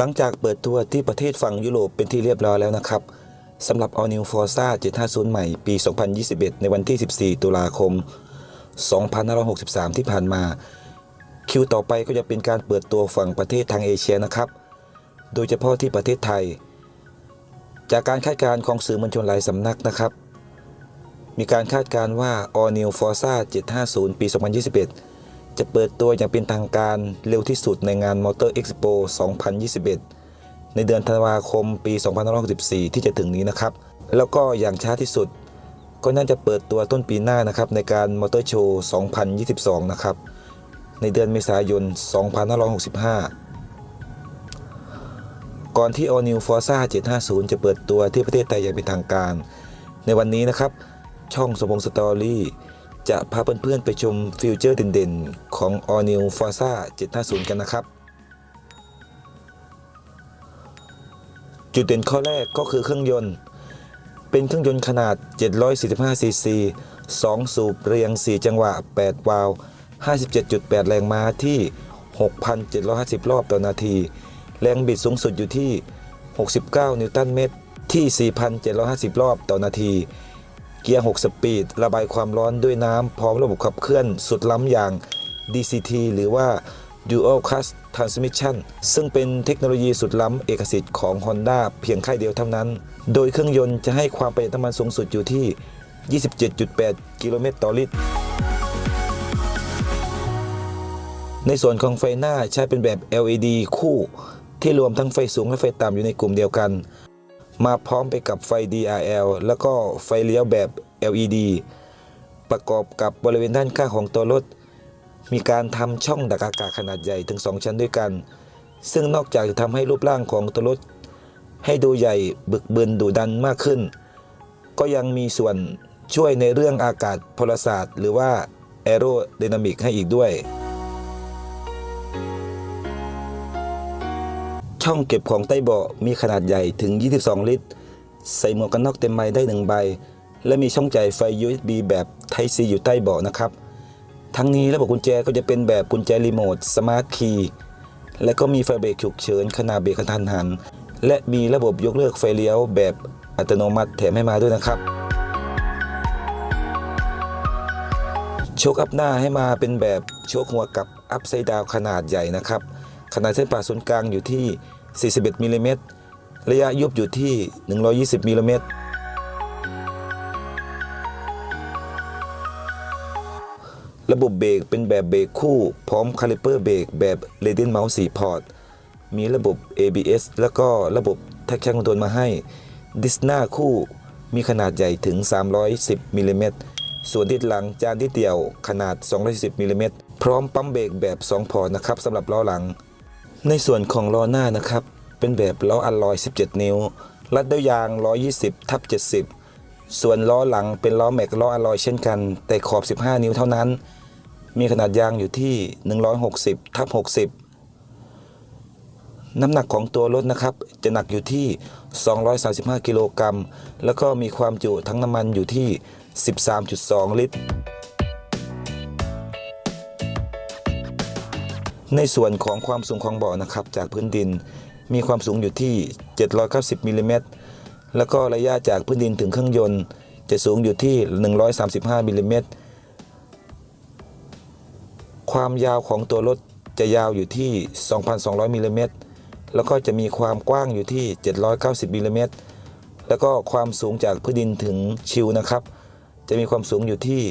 หลังจากเปิดตัวที่ประเทศฝั่งยุโรปเป็นที่เรียบร้อยแล้วนะครับสำหรับ All New Forza 750 ใหม่ปี 2021 ในวันที่ 14 ตุลาคม 2563 ที่ผ่านมา คิวต่อไปก็จะเป็นการเปิดตัวฝั่งประเทศทางเอเชียนะครับ โดยเฉพาะที่ประเทศไทย จากการคาดการณ์ของสื่อมวลชนหลายสำนักนะครับ มีการคาดการณ์ว่า All New Forza 750 ปี 2021 จะเปิดตัวอย่างเป็นทางการเร็วที่สุดในงาน Motor Expo 2021 ในเดือนธันวาคมปี 2564 ที่จะถึงนี้นะครับ แล้วก็อย่างช้าที่สุด ก็น่าจะเปิดตัวต้นปีหน้านะครับในการ Motor Show 2022 นะครับ ในเดือนเมษายน 2565 ก่อนที่ All New Forza 750 จะเปิดตัวที่ประเทศไทยอย่างเป็นทางการ ในวันนี้นะครับ ช่องสมพงสตอรี่จะพาเพื่อนๆไปชมฟิวเจอร์เด่นๆ ของ All New Forza 750 กันนะครับ จุดเด่นข้อแรกก็คือเครื่องยนต์ เป็นเครื่องยนต์ขนาด 745 ซีซี 2 สูบเรียง 4 จังหวะ 8 วาล์ว57.8 แรงม้าที่ 6,750 รอบต่อนาที แรงบิดสูงสุดอยู่ที่ 69 นิวตันเมตรที่ 4,750 รอบต่อนาที เกียร์ 6 สปีด ระบายความร้อนด้วยน้ำ พร้อมระบบขับเคลื่อนสุดล้ำอย่าง DCT หรือว่า Dual Clutch Transmission ซึ่งเป็นเทคโนโลยีสุดล้ำเอกสิทธิ์ของ Honda เพียงค่ายเดียวเท่านั้น โดยเครื่องยนต์จะให้ความประหยัดน้ำมันสูงสุดอยู่ที่ 27.8 กิโลเมตรต่อลิตร ในส่วนของไฟหน้าใช้เป็นแบบ LED คู่ ที่รวมทั้งไฟสูงและไฟต่ำอยู่ในกลุ่มเดียวกัน มาพร้อมไปกับไฟ DRL แล้วก็ไฟเลี้ยวแบบ LED ประกอบกับบริเวณด้านข้างของตัวรถ มีการทำช่องดักอากาศขนาดใหญ่ถึง 2 ชั้นด้วยกัน ซึ่งนอกจากจะทำให้รูปร่างของตัวรถ ให้ดูใหญ่บึกบึนดุดันมากขึ้น ก็ยังมีส่วนช่วยในเรื่องอากาศพลศาสตร์ หรือว่า Aerodynamic ให้อีกด้วย ช่องเก็บของใต้เบาะมีขนาดใหญ่ถึง 22 ลิตร ใส่หมวกกันน็อกเต็มใบได้1ใบ และมีช่องจ่ายไฟ USB แบบ Type C อยู่ใต้เบาะนะครับ ทั้งนี้ระบบกุญแจก็จะเป็นแบบกุญแจรีโมทสมาร์ทคีย์และก็มีไฟเบรกฉุกเฉินขณะเบรกกระทันหัน และมีระบบยกเลิกไฟเลี้ยวแบบอัตโนมัติแถมให้มาด้วยนะครับโชคอัพหน้าให้มาเป็นแบบโชคหัวกับอัพไซด์ดาวขนาดใหญ่นะครับ ขนาดเส้นผ่าศูนย์กลางอยู่ที่ 41มิลลิเมตรระยะยุบอยู่ที่ 120มิลลิเมตร ระบบเบรกเป็นแบบเบรกคู่ พร้อมคาลิเปอร์เบรกแบบ r a d i a n Mouse 4พอร์ต มีระบบ ABS แล้วก็ระบบ Traction Control มาให้ ดิสหน้าคู่มีขนาดใหญ่ถึง 310มิลลิเมตรส่วนทิศหลังจานที่เดี่ยวขนาด 210มิลลิเมตรพร้อมปั๊มเบรกแบบ 2 พอร์ตนะครับสำหรับล้อหลัง ในส่วนของล้อหน้านะครับ เป็นแบบล้ออัลลอย 17 นิ้ว รัดด้วยยาง 120 ทับ 70 ส่วนล้อหลังเป็นล้อแม็กล้ออัลลอยเช่นกัน แต่ขอบ 15 นิ้วเท่านั้น มีขนาดยางอยู่ที่ 160ทับ60 น้ำหนักของตัวรถนะครับ จะหนักอยู่ที่ 235 กิโลกรัม แล้วก็มีความจุทั้งน้ำมันอยู่ที่ 13.2 ลิตร ในส่วนของความสูงของเบาะนะครับ จากพื้นดินมีความสูงอยู่ที่ 790มิลลิเมตร แล้วก็ระยะจากพื้นดินถึงเครื่องยนต์ จะสูงอยู่ที่ 135มิลลิเมตร ความยาวของตัวรถจะยาวอยู่ที่ 2,200มิลลิเมตรแล้วก็จะมีความกว้างอยู่ที่ 790มิลลิเมตรแล้วก็ความสูงจากพื้นดินถึงชิวนะครับ จะมีความสูงอยู่ที่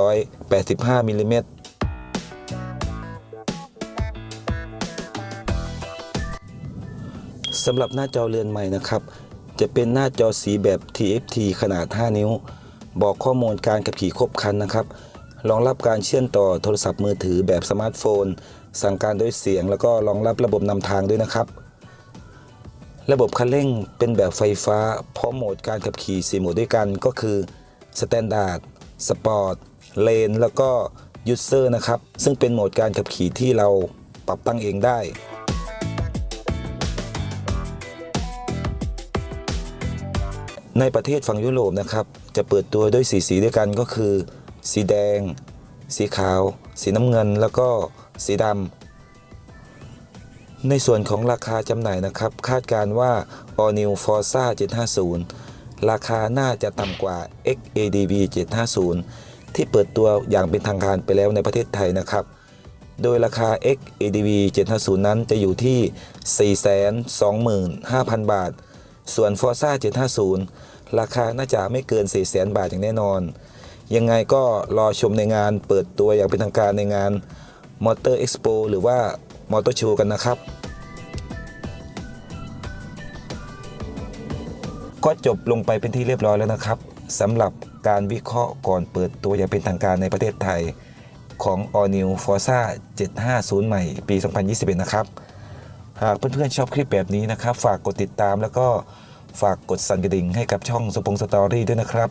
1,485มิลลิเมตรสำหรับหน้าจอเรือนใหม่นะครับ จะเป็นหน้าจอสีแบบ TFT ขนาด 5 นิ้ว บอกข้อมูลการขับขี่ครบครันนะครับ รองรับการเชื่อมต่อโทรศัพท์มือถือแบบสมาร์ทโฟน สั่งการด้วยเสียง แล้วก็รองรับระบบนำทางด้วยนะครับ ระบบคันเร่งเป็นแบบไฟฟ้าพร้อมโหมดการขับขี่4โหมดด้วยกันก็คือ Standard Sport Lane แล้วก็ User นะครับ ซึ่งเป็นโหมดการขับขี่ที่เราปรับตั้งเองได้ในประเทศฝั่งยุโรปนะครับ จะเปิดตัวด้วยสีสีด้วยกันก็คือ สีแดง สีขาว สีน้ำเงิน แล้วก็สีดำในส่วนของราคาจำหน่ายนะครับ คาดการว่า All New Forza 750 ราคาน่าจะต่ำกว่า XADV 750 ที่เปิดตัวอย่างเป็นทางการไปแล้วในประเทศไทยนะครับ โดยราคา XADV 750 นั้นจะอยู่ที่ 425,000 บาท ส่วน Forza 750 ราคาน่าจะไม่เกิน 400,000 บาทอย่างแน่นอน ยังไงก็รอชมในงานเปิดตัวอย่างเป็นทางการในงาน Motor Expo หรือว่า Motor Show กันนะครับ ก็จบลงไปเป็นที่เรียบร้อยแล้วนะครับสำหรับการวิเคราะห์ก่อนเปิดตัวอย่างเป็นทางการในประเทศไทย ของ All New Forza 750 ใหม่ปี 2021 นะครับ หากเพื่อนๆชอบคลิปแบบนี้นะครับ ฝากกดติดตามแล้วก็ฝากกดสั่นกระดิ่งให้กับช่องสปงสตอรี่ด้วยนะครับ